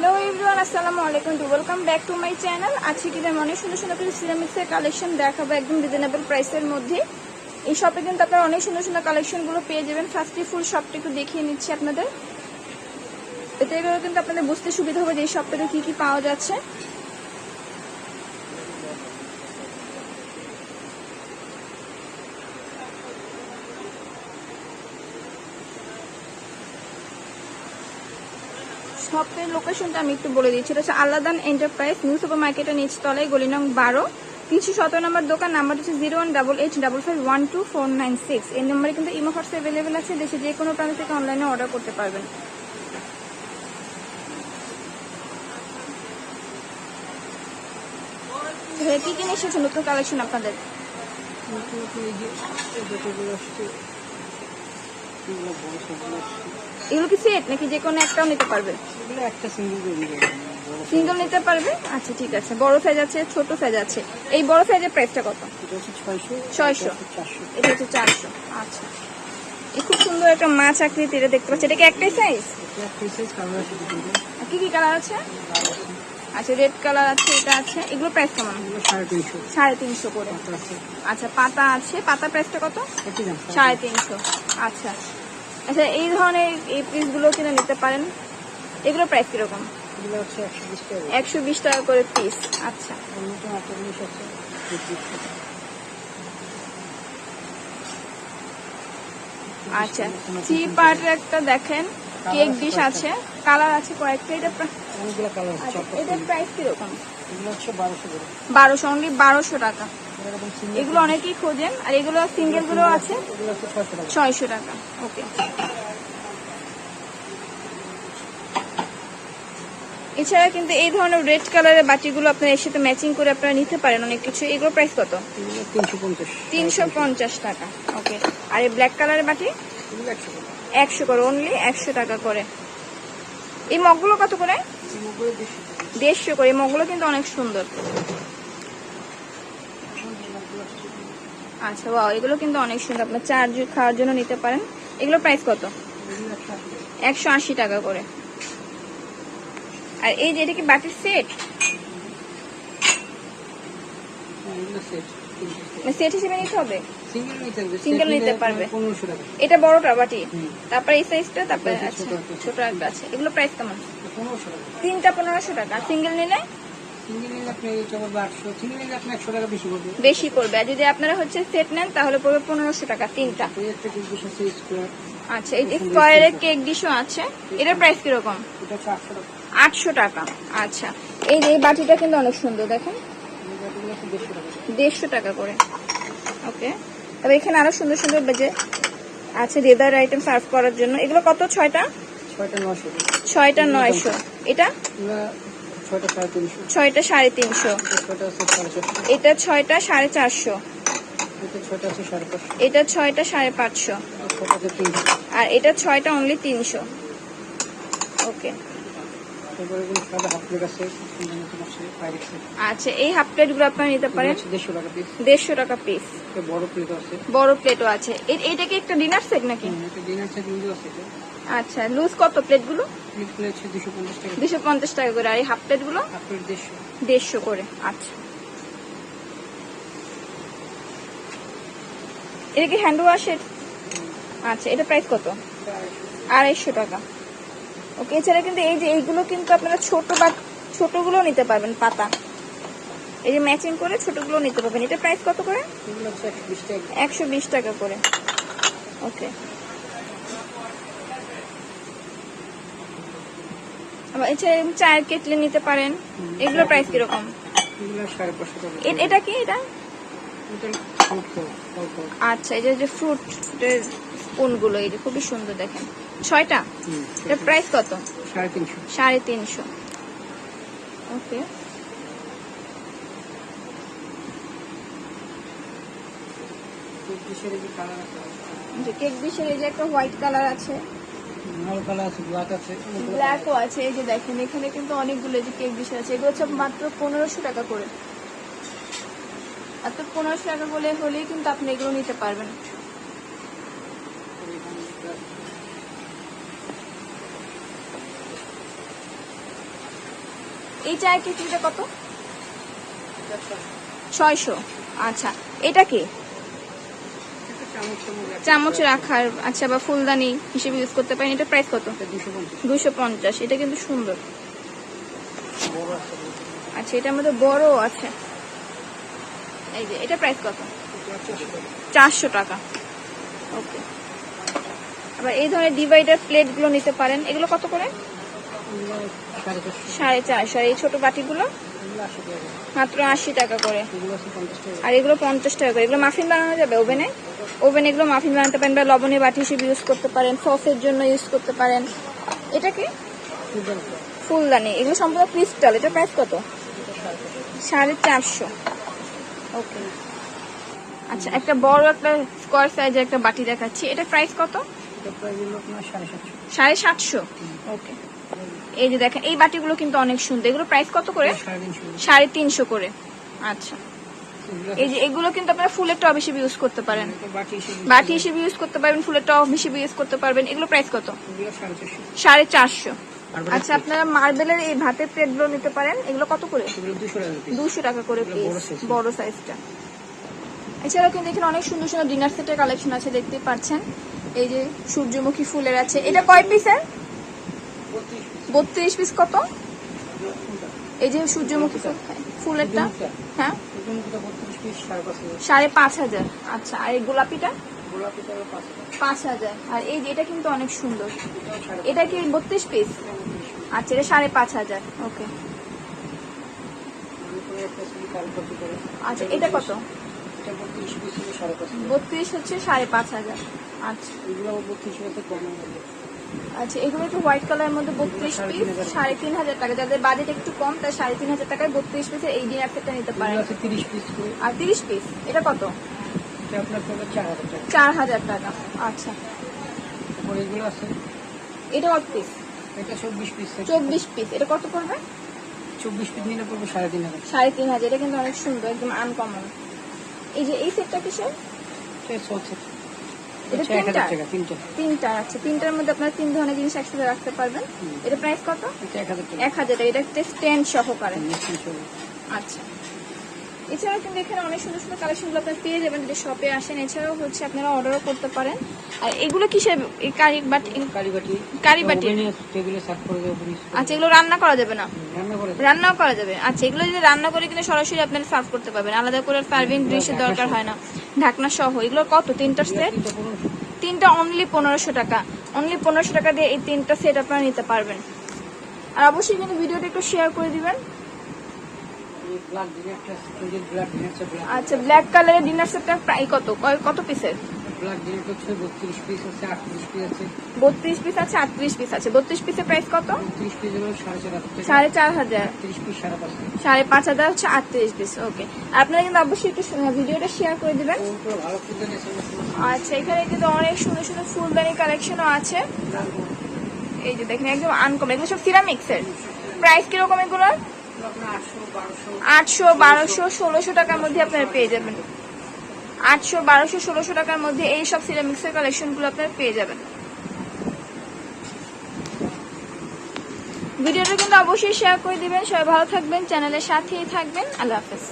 Hello everyone আসসালামু আলাইকুম to welcome back to my channel আজকে কিন্তু আমি অনেক সুন্দর সুন্দর কিছু সিরামিক্সের কালেকশন দেখাবো একদম রিজনেবল প্রাইসের মধ্যে। এই শপে কিন্তু আপনারা অনেক সুন্দর সুন্দর কালেকশনগুলো পেয়ে যাবেন। ফার্স্টে ফুল শপটা একটু দেখিয়ে নিচ্ছি আপনাদের। এতে এগুলো কিন্তু আপনাদের বুঝতে সুবিধা হবে যে এই শপটাতে কি কি পাওয়া যাচ্ছে। শপের লোকেশনটা আমি একটু বলে দিচ্ছি। এটা হচ্ছে আল্লাদান এন্টারপ্রাইজ নিউ সুপার মার্কেটের নিচতলায় গলি নং বারো। তিনশো সতেরো নম্বর দোকান নাম্বার হচ্ছে zero one double eight double five one two four nine six এই নাম্বারে কিন্তু ইমো হোয়াটস অ্যাভেলেবেল আছে। দেশে যে কোনো প্রান্ত থেকে অনলাইনে অর্ডার করতে পারবেন। কি কি নিয়ে এসেছে নতুন কালেকশন আপনাদের? এগুলো কি সেট নাকি যে কোনো একটাও নিতে পারবে? সিঙ্গেল নিতে পারবে। আচ্ছা ঠিক আছে। বড় সাইজ আছে ছোট সাইজ আছে। এই বড় সাইজের প্রাইসটা কত? ছয়শো এটা হচ্ছে চারশো। আচ্ছা। এই খুব সুন্দর একটা মাছ আকৃতি এটা দেখতে পাচ্ছি। এটা কি একটাই সাইজ কি কি কালার আছে? আচ্ছা রেড কালার আছে এটা আছে। এগুলো প্রাইস কেমন? সাড়ে তিনশো। করে। আচ্ছা পাতা আছে। পাতা প্রাইসটা কত? সাড়ে তিনশো। আচ্ছা। আচ্ছা এই ধরনের এই পিসগুলো কিনে নিতে পারেন। এগুলো প্রাইস কীরকম? একশো বিশ টাকা করে। পিস আচ্ছা। আচ্ছা থ্রি পার্টের একটা দেখেন। কেক ডিশ আছে কালার আছে। কয়েকটা এটা আচ্ছা, এটার প্রাইস কীরকম? বারোশো অনলি বারোশো টাকা। এগুলো অনেকেই খোঁজেন, আর এগুলো সিঙ্গেলগুলো আছে? ছয়শো টাকা, ওকে। এছাড়া কিন্তু এই ধরনের রেড কালারের বাটিগুলো আপনার এর সাথে ম্যাচিং করে আপনারা নিতে পারেন অনেক কিছু। এগুলো প্রাইস কত? তিনশো পঞ্চাশ টাকা, ওকে। আর এই ব্ল্যাক কালারের বাটি? একশো করে অনলি একশো টাকা করে। এই মগগুলো কত করে? দেড়শো করে, এই মগগুলো কিন্তু অনেক সুন্দর। আচ্ছা বাহ এগুলো কিন্তু অনেক সুন্দর। আপনার চা খাওয়ার জন্য নিতে পারেন। এগুলো প্রাইস কত? একশো আশি টাকা করে। আর এই যে এটা কি বাটির সেট সেট হিসেবে নিতে হবে? Single নিতে পারবে। এটা বড়টা বাটি? তারপরে এই সাইজটা তারপরে আচ্ছা ছোট একটা। আছে। এগুলো প্রাইস কেমন? তিনটা পনেরোশো টাকা। সিঙ্গেল নিলে? বেশি পড়বে আর যদি আপনারা হচ্ছে সেট নেন তাহলে পড়বে পনেরোশো টাকা তিনটা। আচ্ছা এই যে স্কোয়ারের কেক ডিশও আছে এটার প্রাইস কীরকম? আটশো টাকা। আচ্ছা এই যে এই বাটিটা কিন্তু অনেক সুন্দর দেখেন। দেড়শো টাকা। করে। ওকে তবে এখানে আরও সুন্দর সুন্দর বেজে আছে লেদার আইটেম সার্ভ করার জন্য। এগুলো কত ছয়টা? ছয়টা নশো ছয়টা নয়শো। এটা? ছয়টা সাড়ে তিনশো। এটা ছয়টা সাড়ে চারশো। এটা ছয়টা সাড়ে পাঁচশো। এটা আর এটা ছয়টা অনলি তিনশো। ওকে হাফ প্লেট আচ্ছা এই হাফ প্লেটগুলো আপনারা নিতে পারেন। দেড়শো টাকা পিস বড় প্লেট আছে। বড় প্লেটও আছে। এ- এইটা কি একটা ডিনার সেট নাকি? ডিনার সেট আছে এটা। আচ্ছা লুজ কত প্লেটগুলো? প্লেট প্লেট দুশো পঞ্চাশ টাকা। করে। আর এই হাফ প্লেটগুলো প্লেট দেড়শো। করে আচ্ছা। এটা কি হ্যান্ড ওয়াশের আচ্ছা এটা প্রাইস কত? আড়াইশো টাকা। ওকে এছাড়া কিন্তু এই যে এইগুলো কিন্তু আপনারা ছোট বা ছোটগুলো নিতে পারবেন পাতা। এই যে ম্যাচিং করে ছোটগুলো নিতে পারবেন। এটা প্রাইস কত করে? একশো বিশ টাকা। করে। ওকে এছাড়া চায়ের কেটলি নিতে পারেন এগুলো প্রাইস কীরকম এটা কি এটা? আচ্ছা এই যে ফ্রুট স্পুনগুলো এই যে খুবই সুন্দর দেখেন। ছয়টা? এটার প্রাইস কত? সাড়ে তিনশো। ওকে। কেক ডিশের এই যে একটা হোয়াইট কালার আছে ব্ল্যাকও আছে এই যে দেখেন এখানে কিন্তু অনেকগুলো যে কেক ডিশের আছে এগুলো হচ্ছে মাত্র পনেরোশো টাকা করে। এত পনেরোশো টাকা বলে হলেই কিন্তু আপনি এগুলো নিতে পারবেন। এই চায়ের কেটলিটা কত? ছয়শো। আচ্ছা এটা কি? চামচ রাখার আচ্ছা বা ফুলদানি হিসেবে ইউজ করতে পারেন। এটা প্রাইস কত? দুশো পঞ্চাশ। এটা কিন্তু সুন্দর। আচ্ছা এটার মধ্যে বড় আছে। এই যে এটা প্রাইস কত? চারশো টাকা। ওকে। আবার এই ধরনের ডিভাইডার প্লেটগুলো নিতে পারেন। এগুলো কত করে? সাড়ে চারশো। আর এই ছোট বাটিগুলো? মাত্র আশি টাকা করে। আর এগুলো পঞ্চাশ টাকা করে। এগুলো মাফিন বানানো যাবে ওভেনে ওভেনে এগুলো মাফিন বানাতে পারেন বা লবণের বাটি হিসেবে ইউজ করতে পারেন সসের জন্য ইউজ করতে পারেন। এটা কি? ফুলদানি। এগুলো সম্পূর্ণ ক্রিস্টাল এটা প্রাইস কত? সাড়ে চারশো। ওকে। আচ্ছা একটা বড় একটা স্কোয়ার সাইজের একটা বাটি দেখাচ্ছি। এটা প্রাইস কত? সাড়ে সাতশো। ওকে এই যে দেখেন এই বাটিগুলো কিন্তু অনেক সুন্দর। এগুলো প্রাইস কত করে? সাড়ে তিনশো। করে। আচ্ছা। এই যে এগুলো কিন্তু আপনারা ফুলের টব হিসেবে ইউজ করতে পারেন। বাটি হিসেবে ইউজ করতে পারবেন ফুলের টব হিসেবে ইউজ করতে পারবেন। এগুলো প্রাইস কত? সাড়ে চারশো। আচ্ছা আপনারা মার্বেলের এই ভাতের প্লেটগুলো নিতে পারেন। এগুলো কত করে? দুশো টাকা করে বড় পিস বড় সাইজটা এছাড়াও কিন্তু এখানে অনেক সুন্দর সুন্দর ডিনার সেটের কালেকশন আছে দেখতেই পাচ্ছেন। এই যে সূর্যমুখী ফুলের আছে। এটা কয় পিসের বত্রিশ পিস কত? এই যে সূর্যমুখী ফুল। ফুলেরটা? হ্যাঁ? সাড়ে পাঁচ হাজার। আচ্ছা আর এই গোলাপিটা? পাঁচ হাজার। আর এই যে, এটা কিন্তু অনেক সুন্দর। এটা কি বত্রিশ পিস আচ্ছা এটা সাড়ে পাঁচ হাজার। ওকে। আচ্ছা এটা কত? বত্রিশ হচ্ছে সাড়ে পাঁচ হাজার। আচ্ছা। আচ্ছা এগুলো একটু হোয়াইট কালারের মধ্যে বত্রিশ পিস সাড়ে তিন হাজার টাকা। যাদের বাজেট একটু কম তাই সাড়ে তিন হাজার টাকায় বত্রিশ পিসের এই ডিনার সেটটা নিতে পারেন। পিস আর তিরিশ পিস এটা কত? এটা আপনার পড়বে চার হাজার টাকা। আচ্ছা। এটা কত পিস এটা চব্বিশ পিস চব্বিশ পিস এটা কত পড়বে? চব্বিশ পিস নিলে পড়বে সাড়ে তিন হাজার। সাড়ে তিন হাজার এটা কিন্তু অনেক সুন্দর একদম আনকমন এই যে এই সেটটা কিসের? চলছে এটা তিনটা? তিনটা আচ্ছা তিনটার মধ্যে আপনারা তিন ধরনের জিনিস একসাথে রাখতে পারবেন। এটা প্রাইস কত? এক হাজার। এটা একটা স্ট্যান্ড সহকারে। আচ্ছা। এছাড়াও কিন্তু এখানে অনেক সুন্দর সুন্দর কালেকশনগুলো আপনারা পেয়ে যাবেন যদি শপে আসেন। এছাড়াও হচ্ছে আপনারা অর্ডারও করতে পারেন। আর এগুলো কিসের? এই কারি বাট কারিবাটি। কারিবাটি। টেবিলে সার্ভ করে দেবো আচ্ছা এগুলো রান্না করা যাবে না। রান্নাও করা যাবে। আচ্ছা এগুলো যদি রান্না করে কিন্তু সরাসরি আপনারা সার্ভ করতে পারবেন। আলাদা করে সার্ভিং ডিশের দরকার হয় না। ঢাকনা সহ এগুলো কত? তিনটা সেট তিনটা অনলি পনেরোশো টাকা। অনলি পনেরোশো টাকা দিয়ে এই তিনটা সেট আপনারা নিতে পারবেন। আর অবশ্যই কিন্তু ভিডিওটা একটু শেয়ার করে দিবেন এই ব্ল্যাক ডিনারটা সুন্দর ব্ল্যাক ডিনারটা ব্ল্যাক আচ্ছা ব্ল্যাক কালারের ডিনার সেটটা প্রায় কত? কত পিসের বত্রিশ পিস আছে আটত্রিশ পিস আছে। বত্রিশ পিস আছে আটত্রিশ পিস আছে। বত্রিশ পিসের প্রাইস কত? সাড়ে চার হাজার সাড়ে পাঁচ হাজার হচ্ছে আটত্রিশ পিস ওকে আপনারা কিন্তু অবশ্যই একটু ভিডিওটা শেয়ার করে দিবেন। আচ্ছা এখানে কিন্তু অনেক সুন্দর সুন্দর ফুলদানি কালেকশনও আছে। এই যে দেখেন একদম আনকমন এগুলো সব সিরামিক্সের প্রাইস কীরকম এগুলোর? আটশো বারোশো ষোলোশো টাকার মধ্যে আপনারা পেয়ে যাবেন। আটশো বারোশো ষোলোশো টাকার মধ্যে এই সব সিরামিক্সের কালেকশনগুলো আপনারা পেয়ে যাবেন। ভিডিওটা কিন্তু অবশ্যই শেয়ার করে দিবেন। সবাই ভালো থাকবেন, চ্যানেলের সাথেই থাকবেন। আল্লাহ হাফেজ।